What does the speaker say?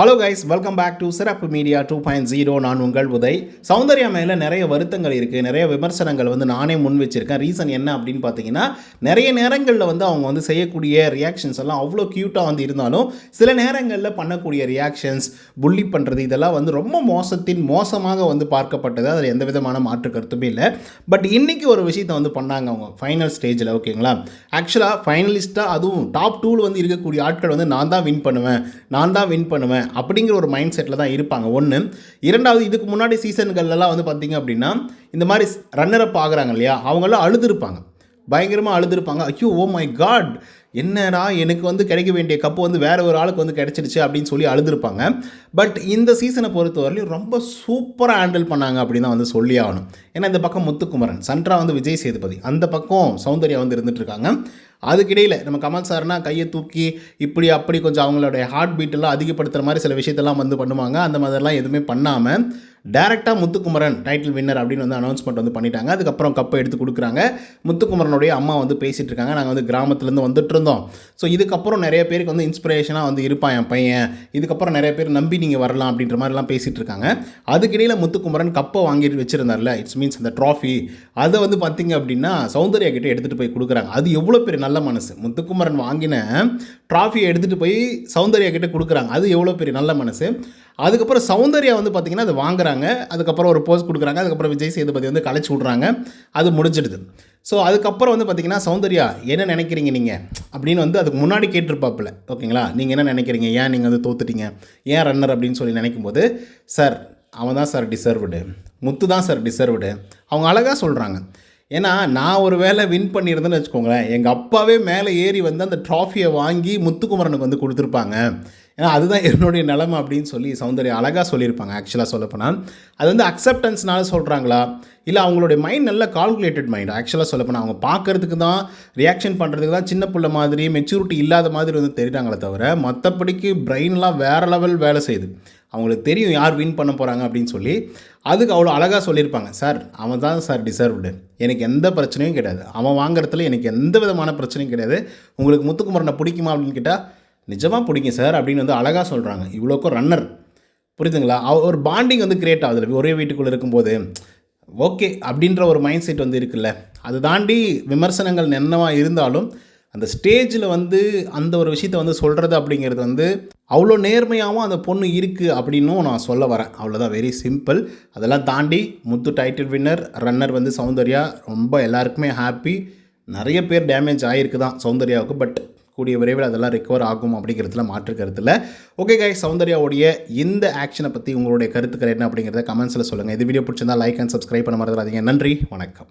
Hello guys welcome back to சிறப்பு media two point zero நான் உங்கள் உதய். சௌந்தர்யா மேலே நிறைய வருத்தங்கள் இருக்குது நிறைய விமர்சனங்கள் வந்து நானே முன் வச்சுருக்கேன். ரீசன் என்ன அப்படின்னு பார்த்தீங்கன்னா நிறைய நேரங்களில் வந்து அவங்க வந்து செய்யக்கூடிய ரியாக்ஷன்ஸ் எல்லாம் அவ்வளோ க்யூட்டாக வந்து இருந்தாலும் சில நேரங்களில் பண்ணக்கூடிய ரியாக்ஷன்ஸ் புள்ளி பண்ணுறது இதெல்லாம் வந்து ரொம்ப மோசத்தின் மோசமாக வந்து பார்க்கப்பட்டது. அதில் எந்த விதமான மாற்று கருத்துமே இல்லை. பட் இன்றைக்கி ஒரு விஷயத்தை வந்து பண்ணாங்க அவங்க. ஃபைனல் ஸ்டேஜில் ஓகேங்களா ஆக்சுவலாக ஃபைனலிஸ்ட்டாக அதுவும் டாப் டூவில் வந்து இருக்கக்கூடிய ஆட்கள் வந்து நான் தான் வின் பண்ணுவேன். நான் தான் வின் பண்ணுவேன். அப்படிங்கிற ஒரு மைண்ட் செட்டில் தான் இருப்பாங்க. ஒன்று இரண்டாவது இதுக்கு முன்னாடி சீசன்கள்லாம் வந்து பார்த்தீங்க அப்படின்னா இந்த மாதிரி ரன்னரப் ஆகுறாங்க இல்லையா? அவங்களாம் அழுதுருப்பாங்க. பயங்கரமாக அழுதுருப்பாங்க. ஐயோ ஓ மை காட் என்னடா எனக்கு வந்து கிடைக்க வேண்டிய கப்பு வந்து வேற ஒரு ஆளுக்கு வந்து கிடைச்சிருச்சு அப்படின்னு சொல்லி அழுதுருப்பாங்க. பட் இந்த சீசனை பொறுத்தவரையிலும் ரொம்ப சூப்பராக ஹேண்டில் பண்ணாங்க அப்படின்னு தான் வந்து சொல்லி ஆகணும். ஏன்னா இந்த பக்கம் முத்துக்குமரன் சன்ட்ரா வந்து விஜய் சேதுபதி அந்த பக்கம் சௌந்தர்யா வந்து இருந்துகிட்ருக்காங்க அதுக்கிடையில் நம்ம கமல் சார்னா கையை தூக்கி இப்படி அப்படி கொஞ்சம் அவங்களுடைய ஹார்ட் பீட்டெல்லாம் அதிகப்படுத்துகிற மாதிரி சில விஷயத்தெல்லாம் வந்து பண்ணுவாங்க. அந்த மாதிரிலாம் எதுவுமே பண்ணாமல் டேரெக்டாக முத்துக்குமரன் டைட்டில் வின்னர் அப்படின்னு வந்து அனௌன்ஸ்மெண்ட் வந்து பண்ணிட்டாங்க. அதுக்கப்புறம் கப்பை எடுத்து கொடுக்குறாங்க. முத்துக்குமரனுடைய அம்மா வந்து பேசிகிட்டு இருக்காங்க. நாங்கள் வந்து கிராமத்துலேருந்து வந்துட்டு இருந்தோம். ஸோ இதுக்கப்புறம் நிறைய பேருக்கு வந்து இன்ஸ்பிரேஷனாக வந்து இருப்பான் என் பையன். இதுக்கப்புறம் நிறைய பேர் நம்பி நீங்கள் வரலாம் அப்படின்ற மாதிரிலாம் பேசிகிட்டு இருக்காங்க. அதுக்கிடையில் முத்துக்குமரன் கப்பை வாங்கிட்டு வச்சுருந்தார்ல. இட்ஸ் மீன்ஸ் அந்த ட்ராஃபி அதை வந்து பார்த்திங்க அப்படின்னா சௌந்தர்யா கிட்டே எடுத்துகிட்டு போய் கொடுக்குறாங்க. அது எவ்வளோ பெரிய நல்ல மனசு. முத்துக்குமரன் வாங்கின ட்ராஃபியை எடுத்துகிட்டு போய் சௌந்தர்யா கிட்டே கொடுக்குறாங்க. அது எவ்வளோ பெரிய நல்ல மனசு? அதுக்கப்புறம் சௌந்தர்யா வந்து பார்த்திங்கன்னா அது வாங்குறாங்க. அதுக்கப்புறம் ஒரு போஸ்ட் கொடுக்குறாங்க. அதுக்கப்புறம் விஜய் சேதுபதி வந்து கலைச்சி விட்றாங்க. அது முடிஞ்சிடுது. ஸோ அதுக்கப்புறம் வந்து பார்த்திங்கன்னா சௌந்தர்யா என்ன நினைக்கிறீங்க நீங்கள் அப்படின்னு வந்து அதுக்கு முன்னாடி கேட்டிருப்பாப்புல. ஓகேங்களா? நீங்கள் என்ன நினைக்கிறீங்க? ஏன் நீங்கள் வந்து தோத்துட்டீங்க? ஏன் ரன்னர் அப்படின்னு சொல்லி நினைக்கும் போது சார் அவன் தான் சார் டிசர்வ்டு முத்து தான் சார் டிசர்வ்டு அவங்க அழகாக சொல்கிறாங்க ஏன்னா நான் ஒரு வேளை வின் பண்ணியிருந்தேன்னு வச்சுக்கோங்களேன் எங்கள் அப்பாவே மேலே ஏறி வந்து அந்த ட்ராஃபியை வாங்கி முத்துக்குமரனுக்கு வந்து கொடுத்துருப்பாங்க. ஏன்னா அதுதான் என்னுடைய நிலமை அப்படின்னு சொல்லி சௌந்தர்யா அழகாக சொல்லியிருப்பாங்க ஆக்சுவலாக சொல்லப்போனால் அது வந்து அக்செப்டன்ஸ்னால சொல்கிறாங்களா இல்லை அவங்களுடைய மைண்ட் நல்ல கால்குலேட்டட் மைண்ட் ஆக்சுவலாக சொல்லப்போனால் அவங்க பார்க்கறதுக்கு தான் ரியாக்ஷன் பண்ணுறதுக்கு தான் சின்ன பிள்ளை மாதிரி மெச்சூரிட்டி இல்லாத மாதிரி வந்து தெரியுறாங்களே தவிர மற்றபடிக்கு பிரெயின்லாம் வேறு லெவல் வேலை செய்யுது. அவங்களுக்கு தெரியும் யார் வின் பண்ண போகிறாங்க அப்படின்னு சொல்லி அதுக்கு அவ்வளோ அழகாக சொல்லியிருப்பாங்க. சார் அவன் தான் சார் டிசர்வ்டு எனக்கு எந்த பிரச்சனையும் கிடையாது. அவன் வாங்குறதுல எனக்கு எந்த விதமான பிரச்சனையும் கிடையாது. உங்களுக்கு முத்துக்குமரனை பிடிக்குமா? அப்படின்னு கேட்டால் நிஜமாக பிடிக்கும் சார் அப்படின்னு வந்து அழகாக சொல்கிறாங்க இவ்வளோக்கும் ரன்னர் புரியுதுங்களா? அவ- ஒரு பாண்டிங் வந்து கிரியேட் ஆகுது ஒரே வீட்டுக்குள்ளே இருக்கும்போது. ஓகே அப்படின்ற ஒரு மைண்ட் செட் வந்து இருக்குல்ல? அது தாண்டி விமர்சனங்கள் என்னவாக இருந்தாலும் அந்த ஸ்டேஜில் வந்து அந்த ஒரு விஷயத்தை வந்து சொல்கிறது அப்படிங்கிறது வந்து அவ்வளோ நேர்மையாகவும் அந்த பொண்ணு இருக்குது அப்படின்னும் நான் சொல்ல வரேன். அவ்வளோதான் வெரி சிம்பிள் அதெல்லாம் தாண்டி முத்து டைட்டில் வின்னர் ரன்னர் வந்து சௌந்தர்யா ரொம்ப எல்லாருக்குமே ஹாப்பி நிறைய பேர் டேமேஜ் ஆகிருக்கு தான் சௌந்தர்யாவுக்கு பட் கூடிய விரைவில் அதெல்லாம் ரெக்கவர் ஆகும் அப்படிங்கிறதுல மாற்று கருத்தில். ஓகே காய் சௌந்தர்யாவுடைய இந்த ஆக்ஷனை பற்றி உங்களுடைய கருத்துக்கள் என்ன அப்படிங்கிறத கமெண்ட்ஸில் சொல்லுங்கள் இது வீடியோ பிடிச்சிருந்தா லைக் அண்ட் சப்ஸ்கிரைப் பண்ண மறந்துடாதீங்க. நன்றி வணக்கம்.